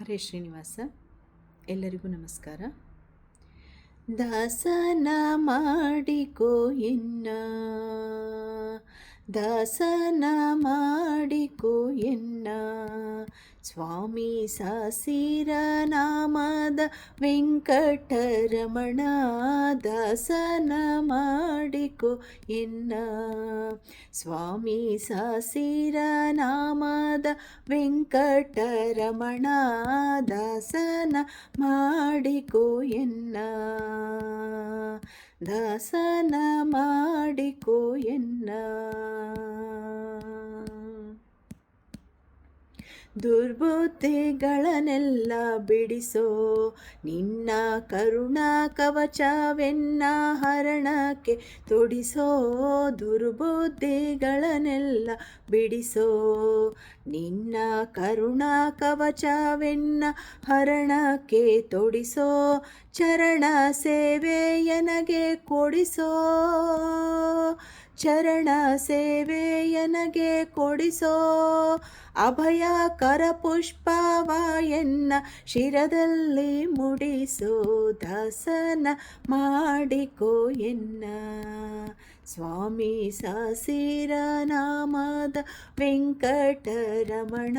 ಹರೇ ಶ್ರೀನಿವಾಸ ಎಲ್ಲರಿಗೂ ನಮಸ್ಕಾರ. ದಾಸನ ಮಾಡಿಕೋ ಎನ್ನ ದಾಸನ ಮಾಡಿಕೋ ಎನ್ನ. ಸ್ವಾಮಿ ಸಾಸಿರ ನಾಮದ ವೆಂಕಟರಮಣ ದಾಸನ ಮಾಡಿಕೋ ಎನ್ನ. ಸ್ವಾಮಿ ಸಾಸಿರ ನಾಮದ ವೆಂಕಟರಮಣ ದಸನ ಮಾಡಿಕೊ ಎನ್ನ. ದಾಸನ ಮಾಡಿಕೋ ಎನ್ನ. ದುರ್ಬುದ್ಧಿಗಳನ್ನೆಲ್ಲ ಬಿಡಿಸೋ ನಿನ್ನ ಕರುಣಾ ಕವಚವೆನ್ನ ಹರಣಕ್ಕೆ ತೊಡಿಸೋ ದುರ್ಬುದ್ಧಿಗಳನ್ನೆಲ್ಲ ಬಿಡಿಸೋ ನಿನ್ನ ಕರುಣಾ ಕವಚವೆನ್ನ ಹರಣಕ್ಕೆ ತೊಡಿಸೋ ಚರಣ ಸೇವೆಯನಗೆ ಕೊಡಿಸೋ ಚರಣ ಸೇವೆಯನಗೆ ಕೊಡಿಸೋ ಅಭಯ ಕರಪುಷ್ಪವ ಎನ್ನ ಶಿರದಲ್ಲಿ ಮುಡಿಸೋ ದಾಸನ ಮಾಡಿಕೋ ಎನ್ನ. ಸ್ವಾಮಿ ಸಸಿರ ನಾಮದ ವೆಂಕಟರಮಣ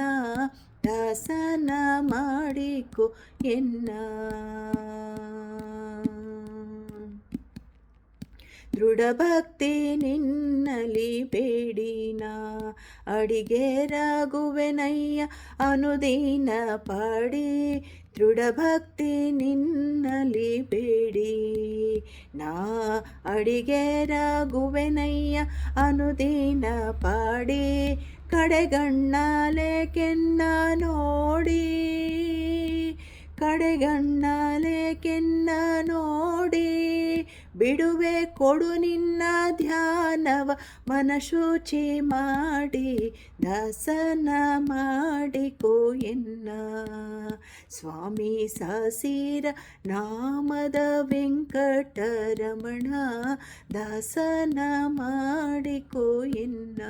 ದಾಸನ ಮಾಡಿಕೋ ಎನ್ನ. ದೃಢ ಭಕ್ತಿ ನಿನ್ನಲಿ ಬೇಡಿನ ಅಡಿಗೆ ರಾಗುವೆನಯ್ಯ ಅನುದೀನ ಪಾಡಿ. ದೃಢಭಕ್ತಿ ನಿನ್ನಲಿ ಬೇಡಿ ನಾ ಅಡಿಗೆ ರಾಗುವೆನಯ್ಯ ಅನುದೀನ ಪಾಡಿ. ಕಡೆಗಣ್ಣಾಲೆ ಕೆನ್ನ ನೋಡಿ. ಕಡೆಗಣ್ಣಾಲೆ ಕೆನ್ನ ನೋಡಿ. ಬಿಡುವೆ ಕೊಡು ನಿನ್ನ ಧ್ಯಾನವ, ಮನಶುಚಿ ಮಾಡಿ, ದಾಸನ ಮಾಡಿಕೋ ಎನ್ನ. ಸ್ವಾಮಿ ಸಾಸೀರ ನಾಮದ ವೆಂಕಟರಮಣ, ದಾಸನ ಮಾಡಿಕೋ ಎನ್ನ.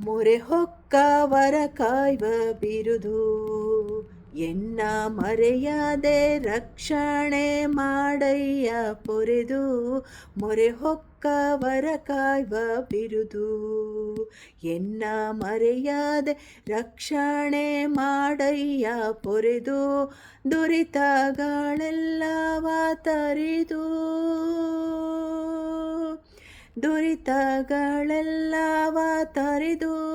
ಮೊರೆ ಹೊಕ್ಕವರ ಕಾಯ್ವ ಬಿರುದು ಎನ್ನ ಮರೆಯದೆ ರಕ್ಷಣೆ ಮಾಡಯ್ಯ ಪೊರೆದು, ಮೊರೆ ಹೊಕ್ಕವರ ಕಾಯ್ವ ಬಿರುದು. ಎನ್ನ ಮರೆಯದೆ ರಕ್ಷಣೆ ಮಾಡಯ್ಯ ಪೊರೆದು ದುರಿತಗಳೆಲ್ಲವ ತರಿದು ದುರಿತಗಳೆಲ್ಲವ ತರಿದು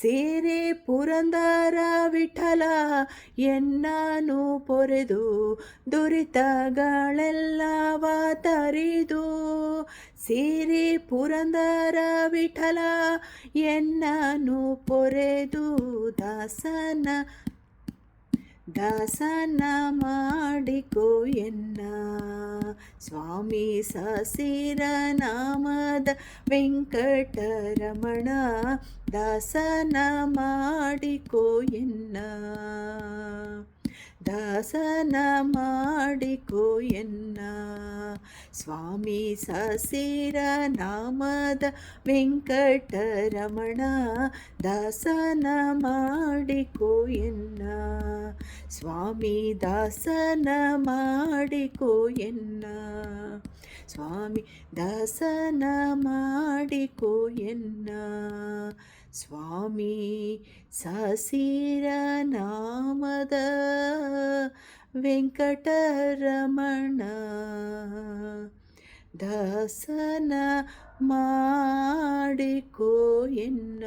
ಸೇರೆ ಪುರಂದರ ವಿಠಲ ಎನ್ನನು ಪೊರೆದು, ದುರಿತಗಳೆಲ್ಲವ ತರಿದು. ಸೇರೆ ಪುರಂದರ ವಿಠಲ ಎನ್ನನು ಪೊರೆದು, ದಾಸನ ದಾಸನ ಮಾಡಿಕೋ ಎನ್ನ. ಸ್ವಾಮಿ ಸಸಿರ ನಾಮದ ವೆಂಕಟರಮಣ ದಾಸನ ಮಾಡಿಕೋ ಎನ್ನ ದಾಸನ ಮಾಡಿಕೋ ಎನ್ನ ಸ್ವಾಮಿ ಸಸಿರ ನಾಮದ ವೆಂಕಟರಮಣ ದಾಸನ ಮಾಡಿಕೋ ಎನ್ನ. ಸ್ವಾಮಿ ದಾಸನ ಮಾಡಿಕೋ ಎನ್ನ. ಸ್ವಾಮಿ ದಾಸನ ಮಾಡಿಕೋ ಎನ್ನ. ಸ್ವಾಮಿ ಸಸೀರ ನಾಮದ ವೆಂಕಟರಮಣ ದಾಸನ ಮಾಡಿಕೋ ಎನ್ನ